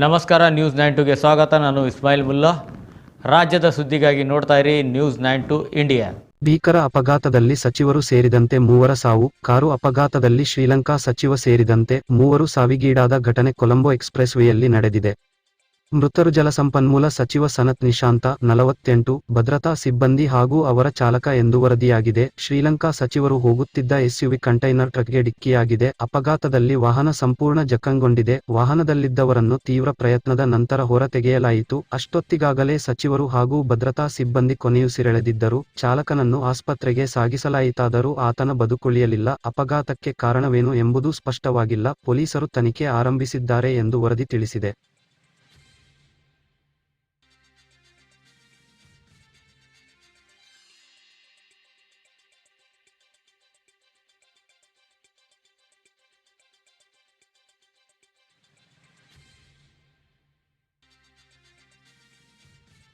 ನಮಸ್ಕಾರ news nine ಟುಗೆ ಸ್ವಾಗತ. ನಾನು ಇಸ್ಮಾಯಿಲ್ ಮುಲ್ಲಾ. ರಾಜ್ಯದ ಸುದ್ದಿಗಾಗಿ ನೋಡ್ತಾ ಇರಿ ನ್ಯೂಸ್ ನೈನ್ ಟು ಇಂಡಿಯಾ ಭೀಕರ ಅಪಘಾತದಲ್ಲಿ ಸಚಿವರು ಸೇರಿದಂತೆ ಮೂವರ ಸಾವು, ಕಾರು ಅಪಘಾತದಲ್ಲಿ ಶ್ರೀಲಂಕಾ ಸಚಿವ ಸೇರಿದಂತೆ ಮೂವರು ಸಾವಿಗೀಡಾದ ಘಟನೆ ಕೊಲಂಬೋ ಎಕ್ಸ್ಪ್ರೆಸ್ ವೇಯಲ್ಲಿ ನಡೆದಿದೆ. ಮೃತರು ಜಲಸಂಪನ್ಮೂಲ ಸಚಿವ ಸನತ್ ನಿಶಾಂತ, ನಲವತ್ತೆಂಟು, ಭದ್ರತಾ ಸಿಬ್ಬಂದಿ ಹಾಗೂ ಅವರ ಚಾಲಕ ಎಂದು ವರದಿಯಾಗಿದೆ. ಶ್ರೀಲಂಕಾ ಸಚಿವರು ಹೋಗುತ್ತಿದ್ದ ಎಸ್ಯುವಿ ಕಂಟೈನರ್ ಟ್ರಕ್ಗೆ ಡಿಕ್ಕಿಯಾಗಿದೆ. ಅಪಘಾತದಲ್ಲಿ ವಾಹನ ಸಂಪೂರ್ಣ ಜಖಂಗೊಂಡಿದೆ ವಾಹನದಲ್ಲಿದ್ದವರನ್ನು ತೀವ್ರ ಪ್ರಯತ್ನದ ನಂತರ ಹೊರತೆಗೆಯಲಾಯಿತು. ಅಷ್ಟೊತ್ತಿಗಾಗಲೇ ಸಚಿವರು ಹಾಗೂ ಭದ್ರತಾ ಸಿಬ್ಬಂದಿ ಕೊನೆಯುಸಿರೆಳೆದಿದ್ದರು ಚಾಲಕನನ್ನು ಆಸ್ಪತ್ರೆಗೆ ಸಾಗಿಸಲಾಯಿತಾದರೂ ಆತನ ಬದುಕುಳಿಯಲಿಲ್ಲ. ಅಪಘಾತಕ್ಕೆ ಕಾರಣವೇನು ಎಂಬುದು ಸ್ಪಷ್ಟವಾಗಿಲ್ಲ. ಪೊಲೀಸರು ತನಿಖೆ ಆರಂಭಿಸಿದ್ದಾರೆ ಎಂದು ವರದಿ ತಿಳಿಸಿದೆ.